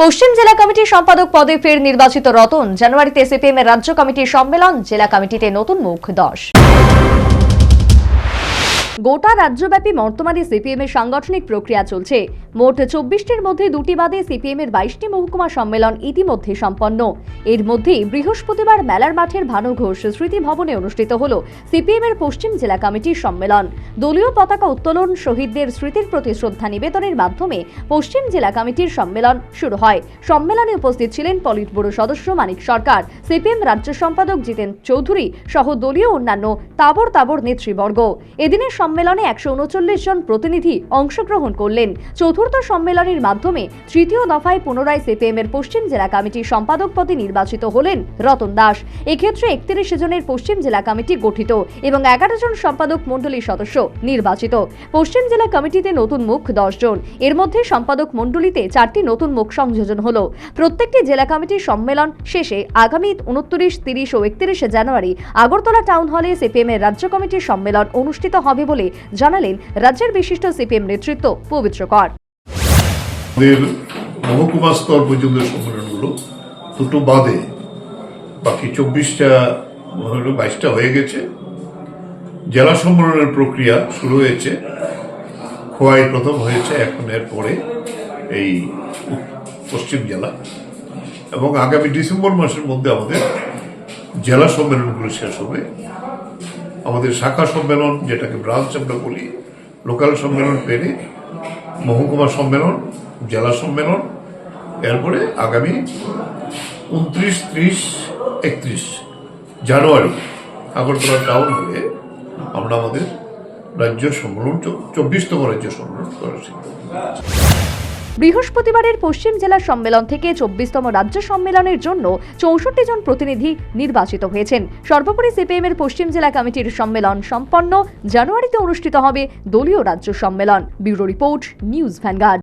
পশ্চিম জেলা কমিটির সম্পাদক পদে ফের নির্বাচিত রতন। জানুয়ারিতে সিপিএম এর রাজ্য কমিটির সম্মেলন, জেলা কমিটিতে নতুন মুখ দশ। গোটা রাজ্যব্যাপী বর্তমানে সিপিএম এর সাংগঠনিক প্রক্রিয়া চলছে। মোট চব্বিশটির মধ্যে দুটি বাদে সিপিএম এর বাইশটি মহকুমা সম্মেলন ইতিমধ্যে সম্পন্ন। এর মধ্যে বৃহস্পতিবার মেলার মাঠের ভানু ঘোষ স্মৃতি ভবনে অনুষ্ঠিত হল সিপিএম এর পশ্চিম জেলা কমিটির সম্মেলন। দলীয় পতাকা উত্তোলন, শহীদদের স্মৃতির প্রতি শ্রদ্ধা নিবেদনের মাধ্যমে পশ্চিম জেলা কমিটির সম্মেলন শুরু হয়। সম্মেলনে উপস্থিত ছিলেন পলিট ব্যুরো সদস্য মানিক সরকার, সিপিএম রাজ্য সম্পাদক জিতেন চৌধুরী সহ দলীয় অন্যান্য তাবর তাবর নেতৃবর্গ। এদিনের সম্মেলনে একশো উনচল্লিশ জন প্রতিনিধি অংশগ্রহণ করলেন। চতুর্থ সম্মেলনের মাধ্যমে তৃতীয় দফায় পুনরায় সিপিএম এর পশ্চিম জেলা কমিটির সম্পাদক পদে নির্বাচিত হলেন রতন দাস। এক্ষেত্রে একত্রিশ জনের পশ্চিম জেলা কমিটি গঠিত এবং এগারো জন সম্পাদক মণ্ডলীর সদস্য নির্বাচিত। পশ্চিম জেলা কমিটিতে নতুন মুখ দশ জন। এর মধ্যে সম্পাদক মণ্ডলীতে চারটি নতুন মুখ সংযোজন হলো। প্রত্যেকটি জেলা কমিটির সম্মেলন শেষে আগামী উনত্রিশ, তিরিশ ও একত্রিশে জানুয়ারি আগরতলা টাউন হলে সিপিএম এর রাজ্য কমিটির সম্মেলন অনুষ্ঠিত হবে বলে জানালেন রাজ্যের বিশিষ্ট সিপিএম নেতৃত্ব পবিত্র কর। মহকুমা স্তর পর্যন্ত সম্মেলনগুলো দুটো বাদে বাকি চব্বিশটা বাইশটা হয়ে গেছে। জেলা সম্মেলনের প্রক্রিয়া শুরু হয়েছে। খোয়াই প্রথম হয়েছে, এখন এর পরে এই পশ্চিম জেলা। এবং আগামী ডিসেম্বর মাসের মধ্যে আমাদের জেলা সম্মেলনগুলো শেষ হবে। আমাদের শাখা সম্মেলন, যেটাকে ব্রাঞ্চ আমরা বলি লোকাল সম্মেলন পেরে মহকুমা সম্মেলন, জেলা সম্মেলন, এরপরে আগামী উনত্রিশ, ত্রিশ, একত্রিশ জানুয়ারি আগরতলা টাউন হলে আমরা আমাদের রাজ্য সম্মেলন, চব্বিশতম রাজ্য সম্মেলন করার সিদ্ধান্ত। বৃহস্পতিবারের পশ্চিম জেলা সম্মেলন থেকে চব্বিশতম রাজ্য সম্মেলনের জন্য চৌষট্টি জন প্রতিনিধি নির্বাচিত হয়েছেন। সর্বোপরি সিপিএম এর পশ্চিম জেলা কমিটির সম্মেলন সম্পন্ন জানুয়ারিতে অনুষ্ঠিত হবে দলীয় রাজ্য সম্মেলন। Bureau report, news Vanguard.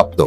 স্বীকৃতিপ্রাপ্ত